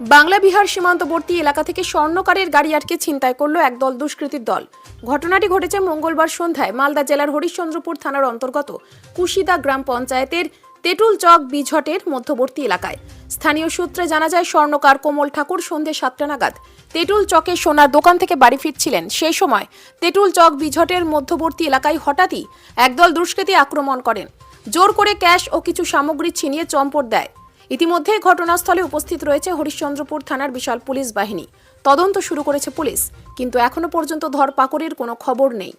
বাংলা, বিহার সীমান্তবর্তী এলাকা থেকে স্বর্ণকারের গাড়ি আটকে ছিনতাই করল একদল দুষ্কৃতীর দল। ঘটনাটি ঘটেছে মঙ্গলবার সন্ধ্যায় মালদা জেলার হরিশ্চন্দ্রপুর থানার অন্তর্গত কুশিদা গ্রাম পঞ্চায়েতের তেঁতুল চক বিঝটের মধ্যবর্তী এলাকায়। স্থানীয় সূত্রে জানা যায়, স্বর্ণকার কোমল ঠাকুর সন্ধে সাতটা নাগাদ তেঁতুল চকে সোনার দোকান থেকে বাড়ি ফিরছিলেন। সেই সময় তেঁতুল চক বিঝটের মধ্যবর্তী এলাকায় হঠাৎই একদল দুষ্কৃতী আক্রমণ করেন। জোর করে ক্যাশ ও কিছু সামগ্রী ছিনিয়ে চম্পট দেয়। ইতিমধ্যে ঘটনাস্থলে উপস্থিত রয়েছে হরিশ্চন্দ্রপুর থানার বিশাল পুলিশ বাহিনী। তদন্ত শুরু করেছে পুলিশ কিন্তু এখনও পর্যন্ত ধরপাকড়ের কোনো খবর নেই।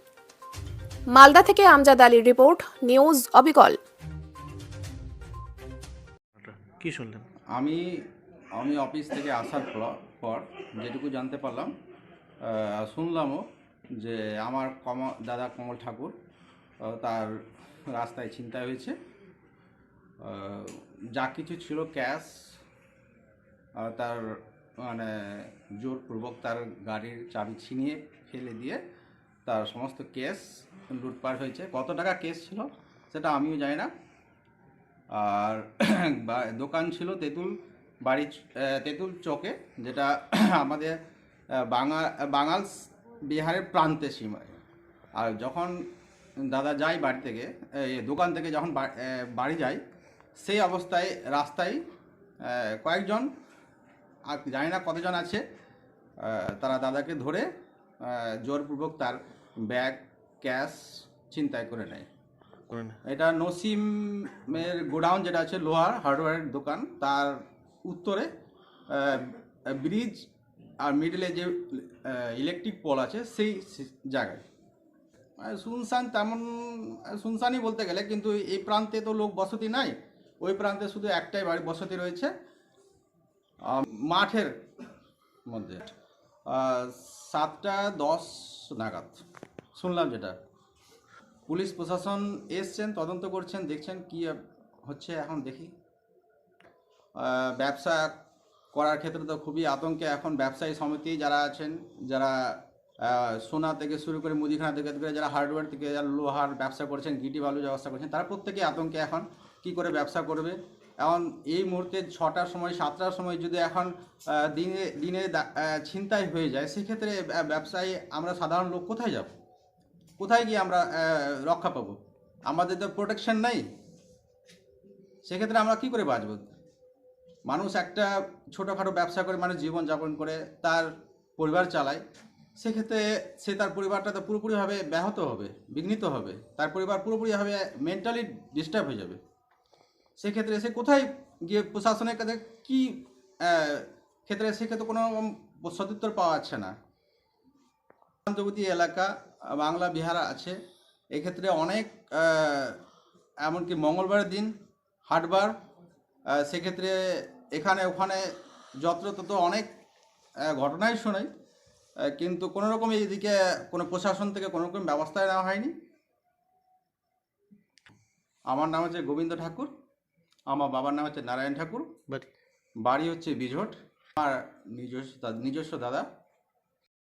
মালদা থেকে আমজাদ আলীর রিপোর্ট নিউজ অবিকল। কি শুনলেন? আমি আমি অফিস থেকে আসার পর- যেটুকু জানতে পারলাম শুনলামও যে আমার কম দাদা কমল ঠাকুর তার রাস্তায় ছিনতাই হয়েছে। যা কিছু ছিল ক্যাশ তার মানে জোরপূর্বক তার গাড়ির চাবি ছিনিয়ে ফেলে দিয়ে তার সমস্ত কেস লুটপাট হয়েছে। কত টাকা কেস ছিল সেটা আমিও জানি না। আর দোকান ছিল তেঁতুল বাড়ি তেঁতুল চকে, যেটা আমাদের বাঙা, বাঙাল বিহারের প্রান্তে সীমায়। আর যখন দাদা যায় বাড়ি থেকে দোকান থেকে যখন বাড়ি যায় সেই অবস্থায় রাস্তায় কয়েকজন আর জানি না কতজন আছে তারা দাদাকে ধরে জোরপূর্বক তার ব্যাগ ক্যাশ ছিনতাই করে নেয়। এটা নসিমের গোডাউন যেটা আছে লোহার হার্ডওয়্যারের দোকান তার উত্তরে ব্রিজ আর মিডলে যে ইলেকট্রিক পোল আছে সেই জায়গায়। আর শুনশান তেমন শুনশানই বলতে গেলে কিন্তু এই প্রান্তে তো লোক বসতি নাই ওই প্রান্তে শুধু একটাই বাড়ি বসতি রয়েছে মাঠের মধ্যে। সাতটা দশ নাগাদ। শুনলাম যেটা। পুলিশ প্রশাসন এসছেন, তদন্ত করছেন, দেখছেন কি হচ্ছে, এখন দেখি। ব্যবসা করার ক্ষেত্রে তো খুবই আতঙ্কে। এখন ব্যবসায়ী সমিতি যারা আছেন, যারা সোনা থেকে শুরু করে মুদিখানা থেকে, যারা হার্ডওয়্যার থেকে, যারা লোহার ব্যবসা করছেন, গিটি বালু ব্যবসা করছেন, তারা প্রত্যেকেই আতঙ্কে এখন। কি করে ব্যবসা করবে? এখন এই মুহূর্তে ছটার সময়, সাতটার সময় যদি এখন দিনে দিনে ছিনতাই হয়ে যায়, সেক্ষেত্রে ব্যব- ব্যবসায়ী আমরা সাধারণ লোক কোথায় যাব? কোথায় গিয়ে আমরা রক্ষা পাবো? আমাদের তো প্রোটেকশন নেই। সেক্ষেত্রে আমরা কি করে বাঁচব? মানুষ একটা ছোটোখাটো ব্যবসা করে, মানুষ জীবনযাপন করে, তার পরিবার চালায়। সেক্ষেত্রে সে তার পরিবারটা তো পুরোপুরিভাবে ব্যাহত হবে, বিঘ্নিত হবে। তার পরিবার পুরোপুরিভাবে মেন্টালি ডিস্টার্ব হয়ে যাবে। সেক্ষেত্রে সে কোথায় গিয়ে প্রশাসনের কাছে কী ক্ষেত্রে সেক্ষেত্রে কোনো সদুত্তর পাওয়া যাচ্ছে না। সীমান্তবর্তী এলাকা, বাংলা, বিহার আছে। এক্ষেত্রে অনেক এমনকি মঙ্গলবারের দিন হাটবার সেক্ষেত্রে এখানে, ওখানে যত্র তত অনেক ঘটনাই শোনাই। কিন্তু কোনো রকম এইদিকে কোনো প্রশাসন থেকে কোনো রকম ব্যবস্থা নেওয়া হয়নি। আমার নাম হচ্ছে গোবিন্দ ঠাকুর। আমার বাবার নাম হচ্ছে নারায়ণ ঠাকুর। বাড়ি? বাড়ি হচ্ছে বিঝট আমার নিজস্ব নিজস্ব দাদা।